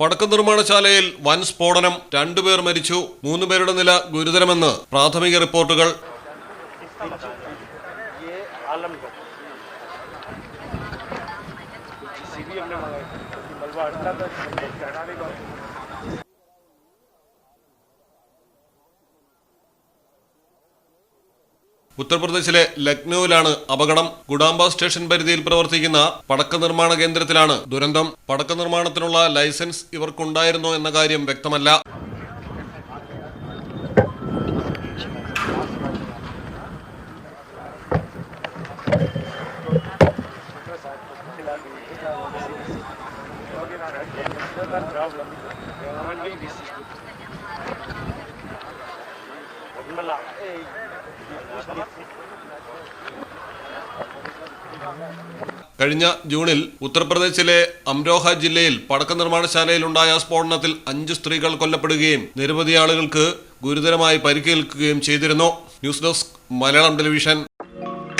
പടക്ക നിർമ്മാണശാലയിൽ വൻ സ്ഫോടനം രണ്ടുപേർ മരിച്ചു മൂന്ന് പേരുടെ നില ഗുരുതരമെന്ന് പ്രാഥമിക റിപ്പോർട്ടുകൾ ये आलमगढ़ सीबी हमने मंगाई थी मलबा अटका था ഉത്തർപ്രദേശിലെ ലക്നൌവിലാണ് അപകടം. ഗുഡാംബ സ്റ്റേഷൻ പരിധിയിൽ പ്രവർത്തിക്കുന്ന പടക്ക നിർമ്മാണ കേന്ദ്രത്തിലാണ് ദുരന്തം. പടക്ക നിർമ്മാണത്തിനുള്ള ലൈസൻസ് ഇവർക്കുണ്ടായിരുന്നോ എന്ന കാര്യം വ്യക്തമല്ല. Hey, കഴിഞ്ഞ ജൂണിൽ ഉത്തർപ്രദേശിലെ അംരോഹ ജില്ലയിൽ പടക്ക നിർമ്മാണശാലയിലുണ്ടായ സ്ഫോടനത്തിൽ അഞ്ച് സ്ത്രീകൾ കൊല്ലപ്പെടുകയും നിരവധി ആളുകൾക്ക് ഗുരുതരമായി പരിക്കേൽക്കുകയും ചെയ്തിരുന്നു. News desk Malayalam television.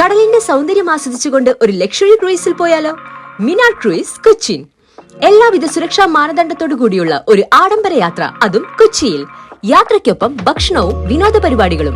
കടലിന്റെ സൗന്ദര്യം ആസ്വദിച്ചുകൊണ്ട് ഒരു ലക്ഷറി ക്രൂയിസിൽ പോയാലോ? മിനാ ക്രൂയിസ് കൊച്ചിൻ എല്ലാവിധ സുരക്ഷാ മാനദണ്ഡത്തോടു കൂടിയുള്ള ഒരു ആഡംബര യാത്ര അതും കൊച്ചിയിൽ. യാത്രയ്ക്കൊപ്പം ഭക്ഷണവും വിനോദ പരിപാടികളും.